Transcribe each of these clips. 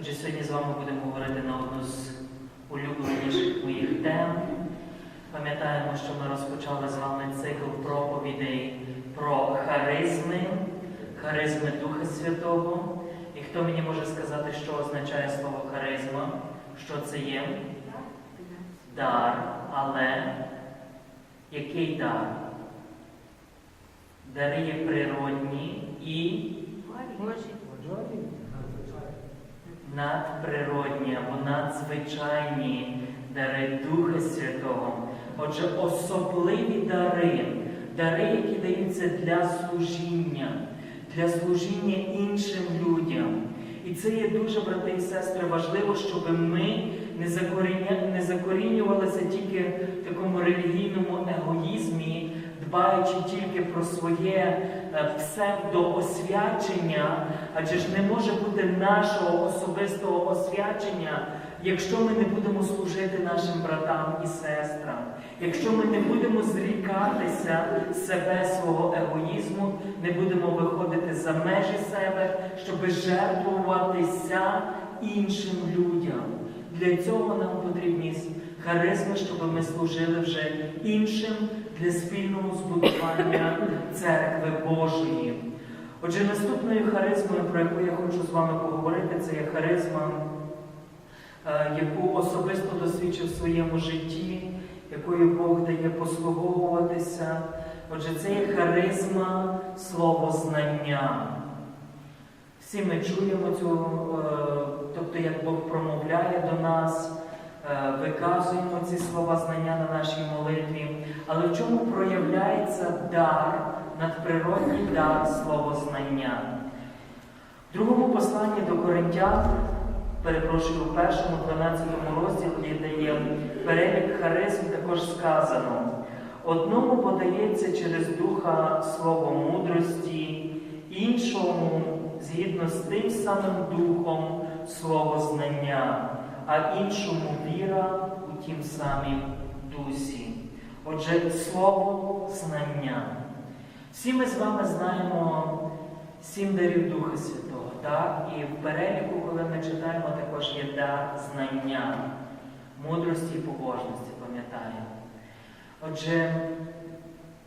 Отже, сьогодні з вами будемо говорити на одну з улюбленіших моїх тем. Пам'ятаємо, що ми розпочали з вами цикл проповідей про харизми, харизми Духа Святого. І хто мені може сказати, що означає слово харизма? Що це є? Дар, але який дар? Дари є природні і надприродні або надзвичайні дари Духа Святого. Отже, особливі дари, дари, які даються для служіння, для служіння іншим людям. І це є дуже, брати і сестри, важливо, щоб ми не, закорінювалися тільки в такому релігійному егоїзмі, дбаючи тільки про своє е, псевдоосвячення, адже ж не може бути нашого особистого освячення, якщо ми не будемо служити нашим братам і сестрам, якщо ми не будемо зрікатися себе свого егоїзму, не будемо виходити за межі себе, щоб жертвуватися іншим людям. Для цього нам потрібні харизми, щоб ми служили вже іншим для спільного збудування церкви Божої. Отже, наступною харизмою, про яку я хочу з вами поговорити, це є харизма, е, яку особисто досвідчив в своєму житті, якою Бог дає послуговуватися. Отже, це є харизма словознання. Всі ми чуємо цю, е, тобто як Бог промовляє до нас, виказуємо ці слова знання на нашій молитві. Але в чому проявляється дар, надприродній дар словознання? В другому посланні до Коринтян, перепрошую, у першому 12 розділі, де є перелік харизм, також сказано. Одному подається через духа слово мудрості, іншому згідно з тим самим духом слово знання, а іншому віра у тім самім дусі. Отже, слово знання. Всі ми з вами знаємо сім дарів Духа Святого, так? І в переліку, коли ми читаємо, також є дар знання, мудрості і побожності, пам'ятаємо. Отже,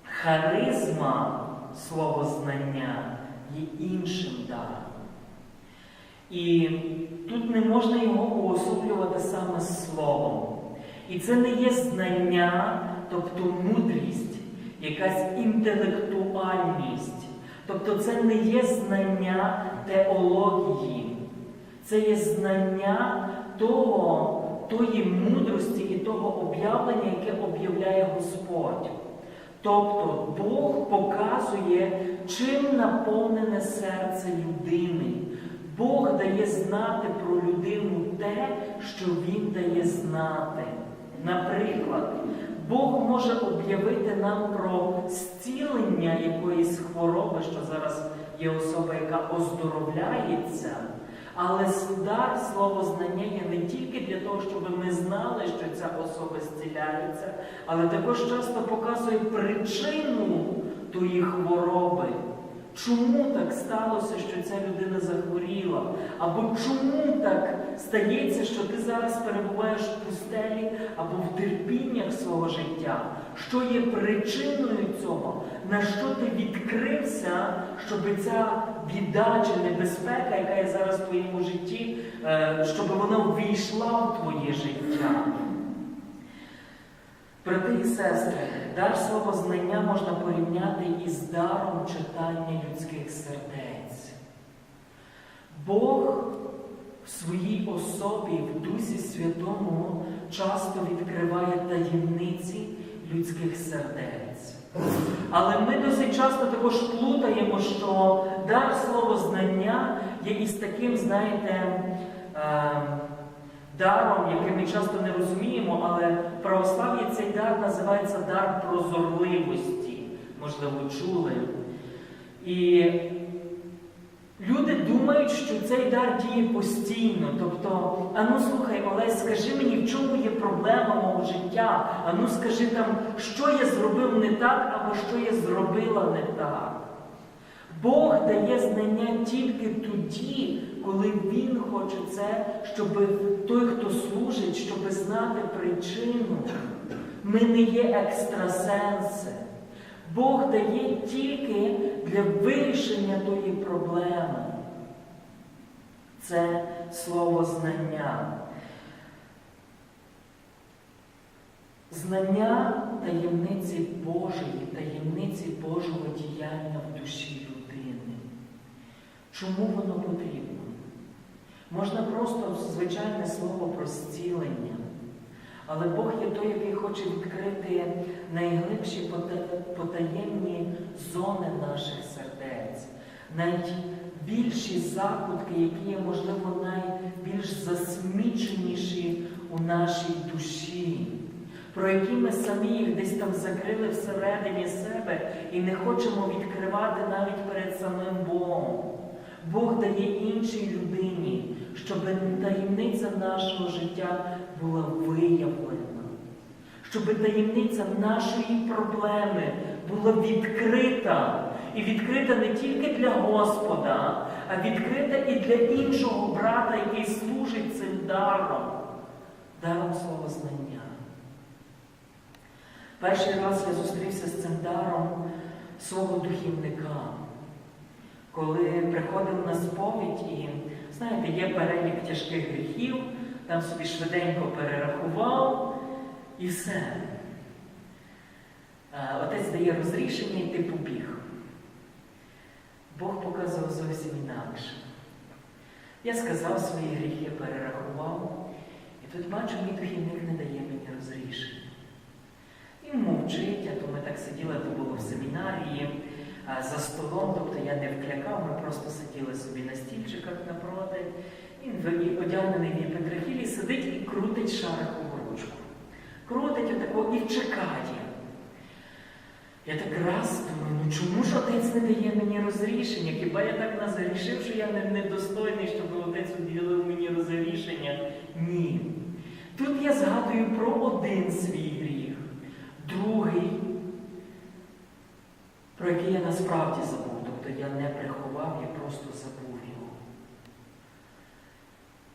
харизма слово знання є іншим даром. І тут не можна його уособлювати саме словом. І це не є знання, тобто мудрість, якась інтелектуальність. Тобто це не є знання теології, це є знання того, тої мудрості і того об'явлення, яке об'являє Господь. Тобто Бог показує, чим наповнене серце людини. Бог дає знати про людину те, що Він дає знати. Наприклад, Бог може об'явити нам про зцілення якоїсь хвороби, що зараз є особа, яка оздоровляється. Але дар слово знання є не тільки для того, щоб ми знали, що ця особа зціляється, але також часто показує причину тої хвороби. Чому так сталося, що ця людина захворіла? Або чому так стається, що ти зараз перебуваєш в пустелі або в терпіннях свого життя? Що є причиною цього? На що ти відкрився, щоб ця біда чи небезпека, яка є зараз в твоєму житті, е, щоб вона ввійшла в твоє життя? Брати і сестри, дар словознання можна порівняти із даром читання людських сердець. Бог в своїй особі, в Дусі Святому, часто відкриває таємниці людських сердець. Але ми досить часто також плутаємо, що дар словознання є із таким, знаєте, даром, який ми часто не розуміємо, але в православ'ї цей дар називається дар прозорливості. Можливо, чули. І люди думають, що цей дар діє постійно. Тобто, ану слухай, Олесь, скажи мені, в чому є проблема мого життя? Ану скажи там, що я зробив не так, або що я зробила не так. Бог дає знання тільки тоді, коли Він хоче це, щоб той, хто служить, щоб знати причину. Ми не є екстрасенси. Бог дає тільки для вирішення тої проблеми. Це слово знання. Знання таємниці Божої, таємниці Божого діяння в душі людини. Чому воно потрібно? Можна просто звичайне слово про зцілення. Але Бог є той, який хоче відкрити найглибші потаємні зони наших сердець, найбільші закутки, які є, можливо, найбільш засміченіші у нашій душі, про які ми самі їх десь там закрили всередині себе і не хочемо відкривати навіть перед самим Богом. Бог дає таємниця нашого життя була виявлена, щоб таємниця нашої проблеми була відкрита. І відкрита не тільки для Господа, а відкрита і для іншого брата, який служить цим даром, даром свого знання. Перший раз я зустрівся з цим даром свого духівника коли приходив на сповідь і, знаєте, є перелік тяжких гріхів, там собі швиденько перерахував і все. Отець дає розрішення і ти побіг. Бог показував зовсім інакше. Я сказав свої гріхи, перерахував, і тут бачу, мій духівник не дає мені розрішення. Він мовчить, а то ми так сиділи, то було в семінарії за столом, тобто я не вклякав, ми просто сиділи собі на стільчиках напроти. Він одягнений в єпитрахілі сидить і крутить шарикову ручку. Крутить отако і чекає. Я так раз думаю, ну чому ж отець не дає мені розрішення? Хіба я так назарішив, що я не- недостойний, щоб отець уділив мені розрішення? Ні. Тут я згадую про один свій гріх, другий, про який я насправді забув. Тобто я не приховав, я просто забув його.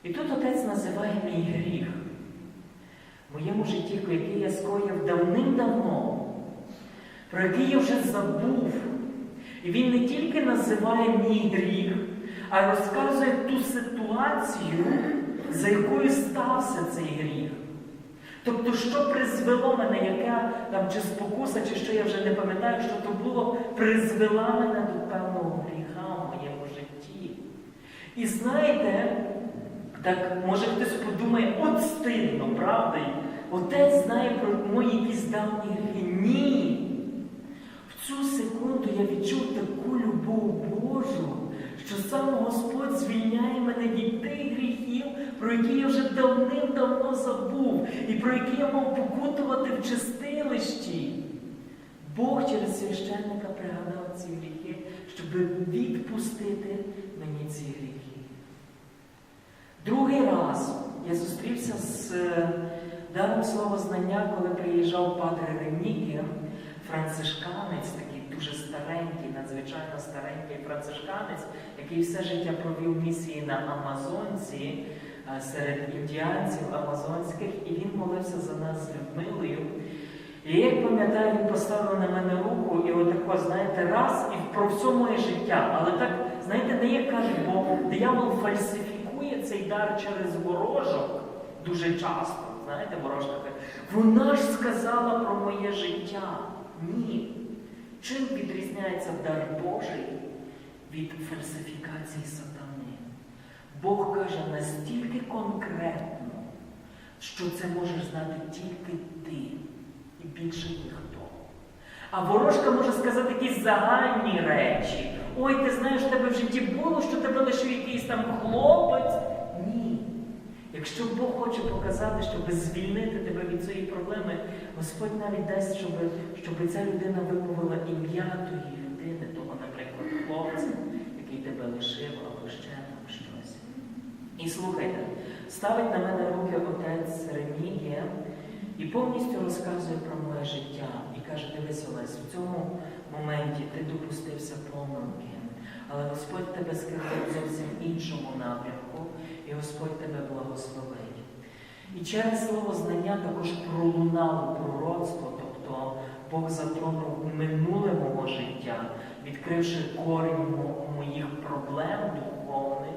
І тут отець називає мій гріх в моєму житті, який я скоїв давним-давно, про який я вже забув. І він не тільки називає мій гріх, а розказує ту ситуацію, за якою стався цей гріх. Тобто, що призвело мене, яка там чи спокуса, чи що я вже не пам'ятаю, що то було, призвела мене до певного гріха в моєму житті. І знаєте, так може хтось подумає, от стильно, правда? Отець знає про мої якісь давні гріхи. Ні. В цю секунду я відчув таку любов Божу, що сам Господь звільняє мене від тих гріхів, про які я вже давним-давно забув, і про які я мав покутувати в чистилищі. Бог через священника пригадав ці гріхи, щоб відпустити мені ці гріхи. Другий раз я зустрівся з е, даром слова знання, коли приїжджав Падре Ренігі, францишканець, такий дуже старенький, надзвичайно старенький францишканець, який все життя провів місії на Амазонці серед індіанців амазонських, і він молився за нас з Людмилою. І як пам'ятаю, він поставив на мене руку і отако, знаєте, раз і про все моє життя. Але так, знаєте, не як кажуть, бо диявол фальсифікує цей дар через ворожок дуже часто. Знаєте, ворожка каже, вона ж сказала про моє життя. Ні. Чим відрізняється дар Божий від фальсифікації сатани? Бог каже настільки конкретно, що це можеш знати тільки ти і більше ніхто. А ворожка може сказати якісь загальні речі. Ой, ти знаєш, в тебе в житті було, що тебе лишив якийсь там хлопець. Ні. Якщо Бог хоче показати, щоб звільнити тебе від цієї проблеми, Господь навіть дасть, щоб, щоб ця людина вимовила ім'я тої людини, того, наприклад, хлопця, який тебе лишив, або ще там щось. І слухайте, ставить на мене руки отець Ремігія і повністю розказує про моє життя. І каже, дивись, Олесь, в цьому моменті ти допустився помилки. але Господь тебе скерує в зовсім іншому напрямку, і Господь тебе благословить. І через слово знання також пролунало пророцтво, тобто Бог затронув минуле мого життя, відкривши корінь моїх проблем духовних,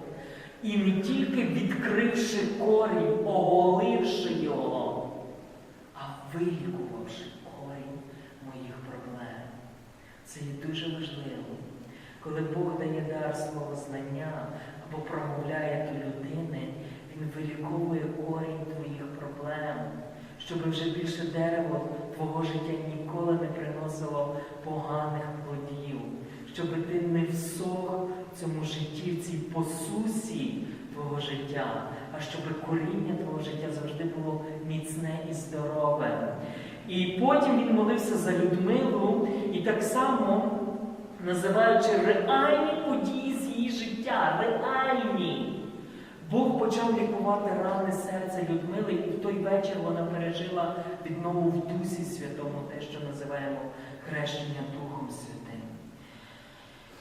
і не тільки відкривши корінь, оголивши його, а вилікувавши корінь моїх проблем. Це є дуже важливо. Коли Бог дає дар свого знання або промовляє до людини, Він виліковує корінь твоїх проблем, щоб вже більше дерево твого життя ніколи не приносило поганих плодів, щоб ти не всох в цьому житті, в цій посусі твого життя, а щоб коріння твого життя завжди було міцне і здорове. І потім він молився за Людмилу і так само називаючи реальні події з її життя, реальні. Бог почав лікувати рани серця Людмили, і в той вечір вона пережила віднову в Дусі Святому, те, що називаємо хрещення Духом Святим.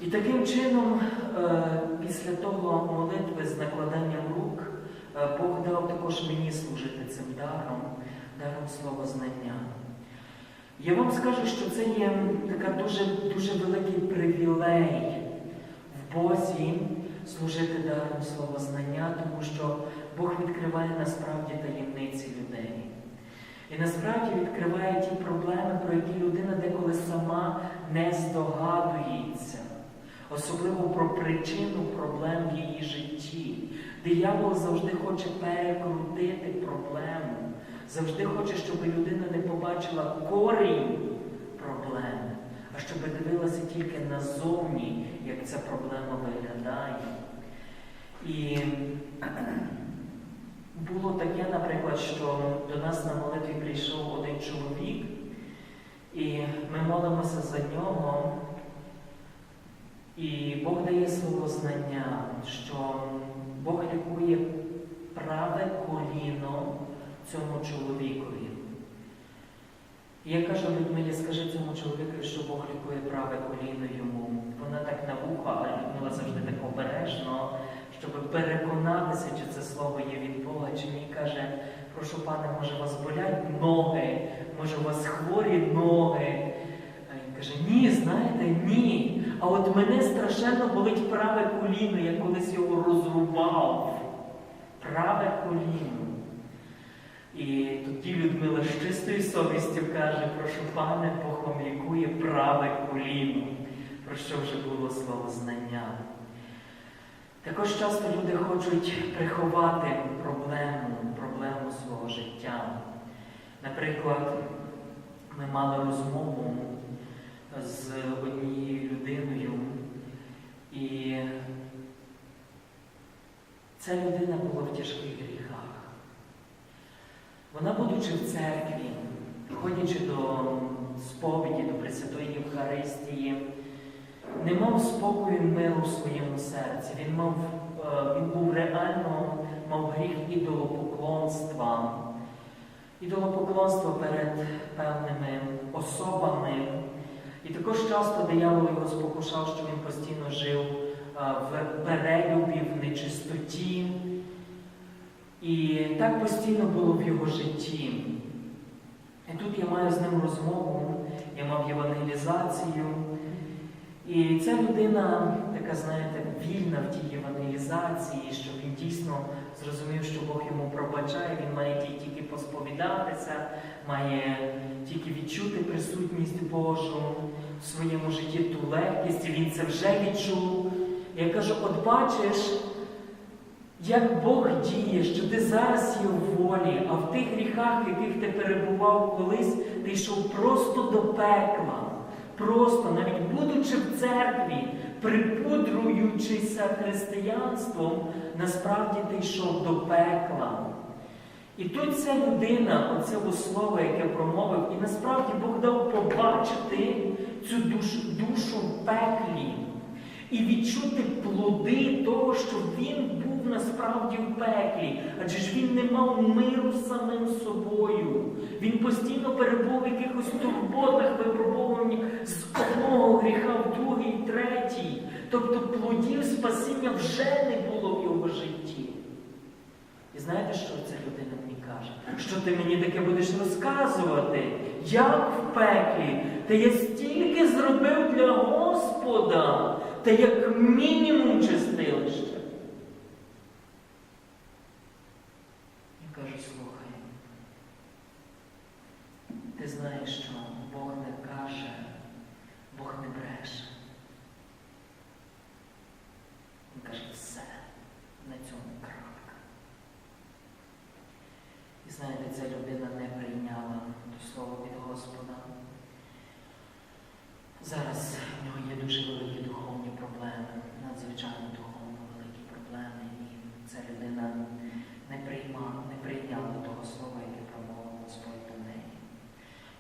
І таким чином, е, після того молитви з накладанням рук, е, Бог дав також мені служити цим даром, даром слова знання. Я вам скажу, що це є така дуже, дуже великий привілей в Бозі служити даром слова знання, тому що Бог відкриває насправді таємниці людей. І насправді відкриває ті проблеми, про які людина деколи сама не здогадується, особливо про причину проблем в її житті. Диявол завжди хоче перекрутити проблему, завжди хоче, щоб людина не побачила корінь проблеми, а щоб дивилася тільки назовні, як ця проблема виглядає. І було таке, наприклад, що до нас на молитві прийшов один чоловік, і ми молимося за нього. І Бог дає слово знання, що Бог лікує праве коліно цьому чоловікові. Я кажу Людмилі, скажи цьому чоловікові, що Бог лікує праве коліно йому. Вона так на вухо, а Людмила завжди так обережно, щоб переконатися, чи це слово є від Бога, чи ні. Каже, прошу пане, може вас болять ноги, може у вас хворі ноги. А він каже, ні, знаєте, ні. А от мене страшенно болить праве коліно, я колись його розрубав. Праве коліно. І тоді Людмила з чистою совістю каже, прошу пане, Бог лікує праве коліно, про що вже було слово знання. Також часто люди хочуть приховати проблему, проблему свого життя. Наприклад, ми мали розмову з однією людиною, і ця людина була в тяжких гріхах. Вона, будучи в церкві, ходячи до сповіді, до Пресвятої Євхаристії, не мав спокою миру в своєму серці. Він мав, е, він був реально мав гріх ідолопоклонства. Ідолопоклонство перед певними особами. І також часто диявол його спокушав, що він постійно жив в перелюбі, в нечистоті. І так постійно було в його житті. І тут я маю з ним розмову, я мав євангелізацію. І ця людина, така, знаєте, вільна в тій євангелізації, що він дійсно зрозумів, що Бог йому пробачає, він має ті- тільки посповідатися, має тільки відчути присутність Божу в своєму житті, ту легкість, і він це вже відчув. Я кажу, от бачиш, як Бог діє, що ти зараз є в волі, а в тих гріхах, в яких ти перебував колись, ти йшов просто до пекла. Просто, навіть будучи в церкві, припудруючися християнством, насправді ти йшов до пекла. І тут ця людина, оце слово, яке промовив, і насправді Бог дав побачити цю душу, душу в пеклі і відчути плоди того, що він був насправді в пеклі, адже ж він не мав миру самим собою. Він постійно перебув в якихось турботах, випробуваннях з одного гріха в другий, третій. Тобто плодів спасіння вже не було в його житті. І знаєте, що ця людина мені каже? Що ти мені таке будеш розказувати? Як в пеклі? Та я стільки зробив для Господа, та як мінімум чистилище. Я кажу, слухай, ти знаєш, що Бог не каже, Бог не бреше. Він каже, все, на цьому крапка. І знаєте, ця людина не прийняла до слова від Господа. Зараз в нього є дуже великі духовні проблеми, надзвичайно духовно великі проблеми, і ця людина не приймала, не прийняла того слова, яке промовив Господь до неї.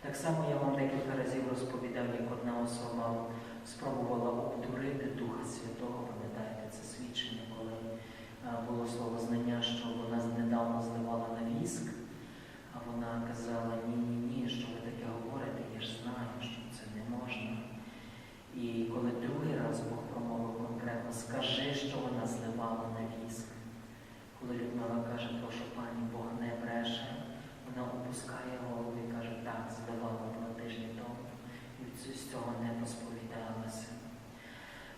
Так само я вам декілька разів розповідав, як одна особа спробувала обдурити Духа Святого, пам'ятаєте, це свідчення, коли е, було слово знання, що вона недавно зливала на віск, а вона казала, ні, ні, ні, що ви таке говорите, я ж знаю, що це не можна. І коли другий раз Бог промовив конкретно, скажи, що вона зливала на віск. Коли Людмила каже, прошу пані, Бог не бреше, вона опускає голову і каже, так, зливала два тижні тому, і від з цього не посповідалася.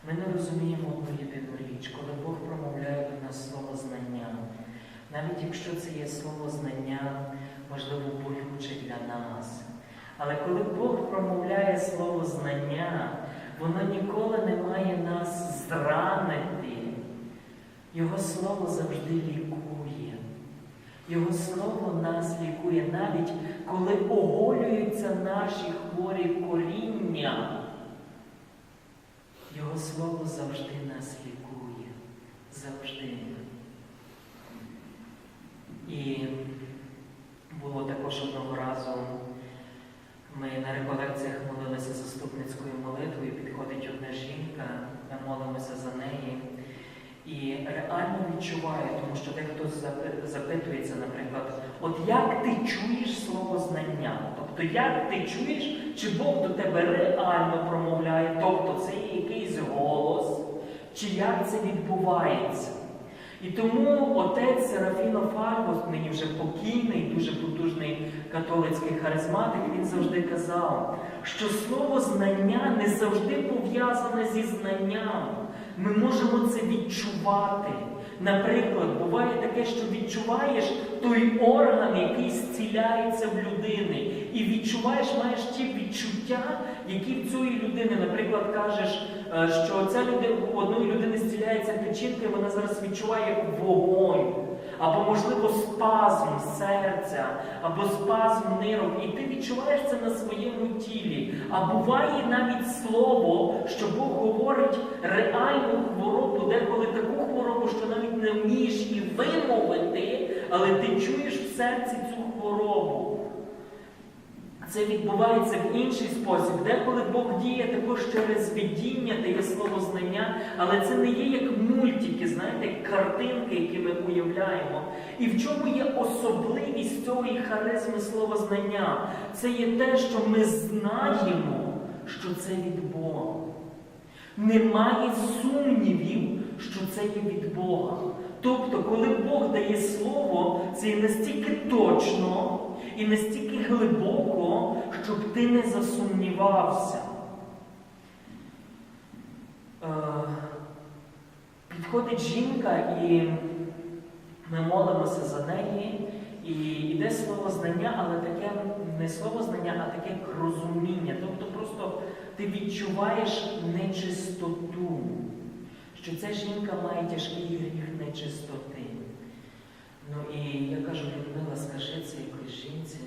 Ми не розуміємо одну єдину річ, коли Бог промовляє до нас слово знання. Навіть якщо це є слово знання, можливо, болюче для нас. Але коли Бог промовляє слово знання, воно ніколи не має нас зранити. Його слово завжди лікує. Його слово нас лікує, навіть коли оголюються наші хворі коріння. Його слово завжди нас лікує. Завжди. І було також одного разу. Ми на реколекціях молилися заступницькою молитвою, підходить одна жінка, ми молимося за неї. І реально відчуваю, тому що дехто запи- запитується, наприклад, от як ти чуєш слово знання? Тобто, як ти чуєш, чи Бог до тебе реально промовляє, тобто це є якийсь голос, чи як це відбувається? І тому отець Серафіно Фальвос, нині вже покійний, дуже потужний католицький харизматик, він завжди казав, що слово знання не завжди пов'язане зі знанням. Ми можемо це відчувати. Наприклад, буває таке, що відчуваєш той орган, який зціляється в людини, і відчуваєш, маєш ті відчуття, які в цієї людини, наприклад, кажеш, е, що ця людина у одної людини зціляється печінка, і вона зараз відчуває вогонь, або, можливо, спазм серця, або спазм нирок, і ти відчуваєш це на своєму тілі. А буває навіть слово, що Бог говорить реальну хворобу, деколи таку хворобу, що навіть не вмієш і вимовити, але ти чуєш в серці цю хворобу. Це відбувається в інший спосіб, деколи Бог діє також через видіння, дає слово знання, але це не є як мультики, знаєте, як картинки, які ми уявляємо. І в чому є особливість цієї харизми слова знання? Це є те, що ми знаємо, що це від Бога. Немає сумнівів, що це є від Бога. Тобто, коли Бог дає слово, це є настільки точно і настільки глибоко, щоб ти не засумнівався. Е, Підходить жінка і ми молимося за неї, і йде слово знання, але таке не слово знання, а таке розуміння. Тобто просто ти відчуваєш нечистоту, що ця жінка має тяжкий гріх нечистоти. Ну і я кажу, Людмила, скажи це якоїсь жінці,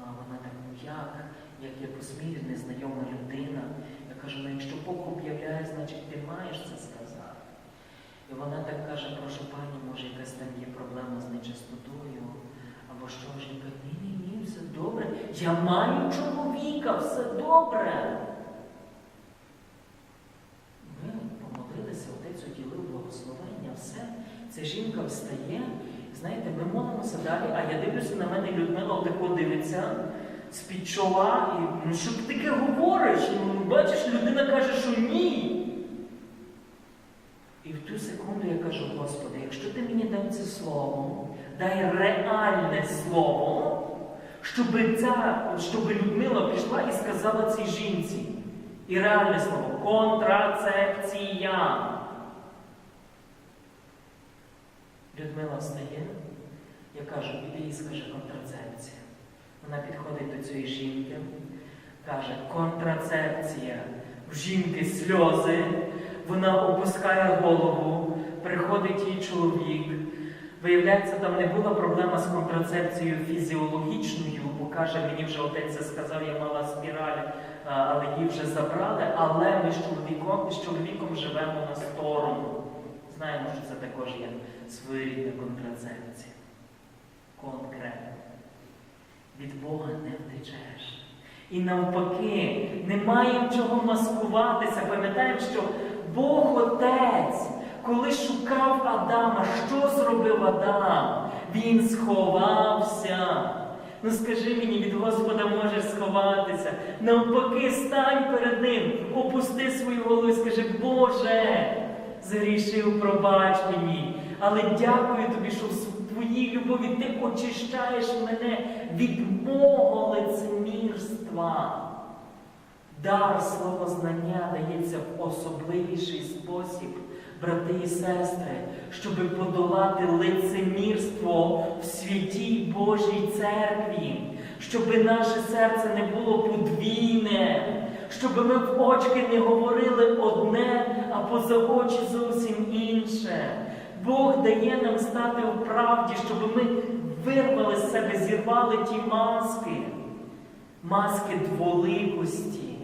а вона так, ну як, як я посмію, незнайома людина. Я кажу, ну якщо Бог об'являє, значить ти маєш це сказати. І вона так каже, прошу пані, може якась там є проблема з нечистотою, або що ж, я кажу, ні, ні, ні, все добре. Я маю чоловіка, все добре. Ми помолилися, отець уділив благословення, все. Ця жінка встає. Знаєте, ми далі, а я дивлюся на мене, Людмила отако дивиться з-під чола, і ну що ти таке говориш? Ну, бачиш, людина каже, що ні. І в ту секунду я кажу, Господи, якщо ти мені дав це слово, дай реальне слово, щоб ця, щоб Людмила пішла і сказала цій жінці. І реальне слово контрацепція. Людмила встає, я кажу, іди і скажи контрацепція. Вона підходить до цієї жінки, каже, контрацепція. В жінки сльози, вона опускає голову, приходить їй чоловік. Виявляється, там не була проблема з контрацепцією фізіологічною, бо каже, мені вже отець сказав, я мала спіраль, але її вже забрали. Але ми з чоловіком, з чоловіком живемо на сторону. Знаємо, що це також є своєрідна контрацепція. Конкретно. Від Бога не втечеш. І навпаки, немає чого маскуватися. Пам'ятаємо, що Бог Отець, коли шукав Адама, що зробив Адам? Він сховався. Ну скажи мені, від Господа можеш сховатися. Навпаки, стань перед Ним, опусти свою голову і скажи, Боже, згрішив, пробач мені. Але дякую тобі, що в твоїй любові ти очищаєш мене від мого лицемірства. Дар словознання дається в особливіший спосіб, брати і сестри, щоб подолати лицемірство в святій Божій церкві, щоб наше серце не було подвійне, щоб ми в очки не говорили одне, а поза очі зовсім інше. Бог дає нам стати у правді, щоб ми вирвали з себе, зірвали ті маски, маски дволикості,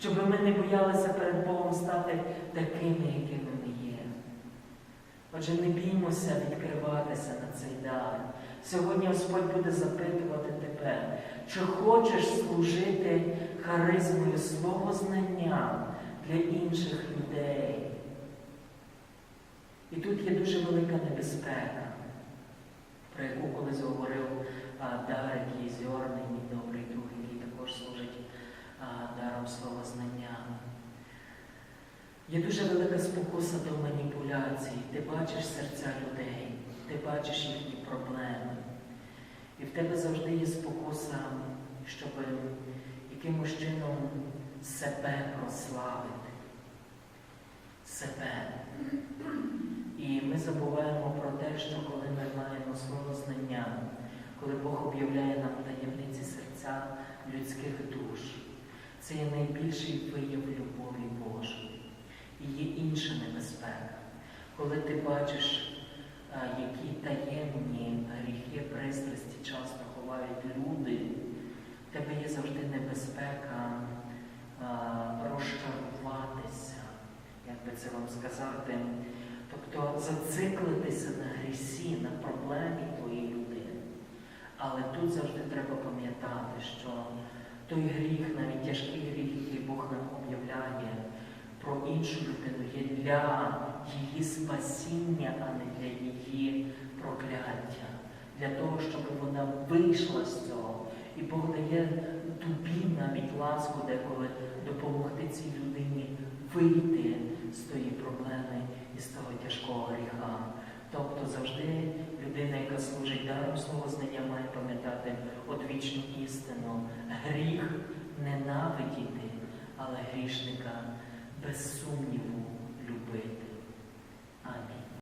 щоб ми не боялися перед Богом стати такими, якими ми є. Отже, не біймося відкриватися на цей дар. Сьогодні Господь буде запитувати тебе, чи хочеш служити харизмою свого знання для інших людей. І тут є дуже велика небезпека, про яку колись говорив Дарик Єзьорний, мій добрий друг, який також служить даром слова знання. Є дуже велика спокуса до маніпуляцій. Ти бачиш серця людей, ти бачиш їхні проблеми. І в тебе завжди є спокуса, щоб якимось чином себе прославити. Себе. І ми забуваємо про те, що коли ми маємо слово знання, коли Бог об'являє нам таємниці серця людських душ, це є найбільший вияв любові Божої. І є інша небезпека, коли ти бачиш, які таємні гріхи, пристрасті часто ховають люди, в тебе є завжди небезпека розчаруватися, як би це вам сказати. Тобто зациклитися на грісі, на проблемі тої людини. Але тут завжди треба пам'ятати, що той гріх, навіть тяжкий гріх, який Бог нам об'являє про іншу людину, є для її спасіння, а не для її прокляття. Для того, щоб вона вийшла з цього. І Бог дає тобі навіть ласку деколи допомогти цій людині вийти з тої проблеми і з того тяжкого гріха. Тобто завжди людина, яка служить даром свого знання, має пам'ятати одвічну істину. Гріх ненавидіти, але грішника без сумніву любити. Амінь.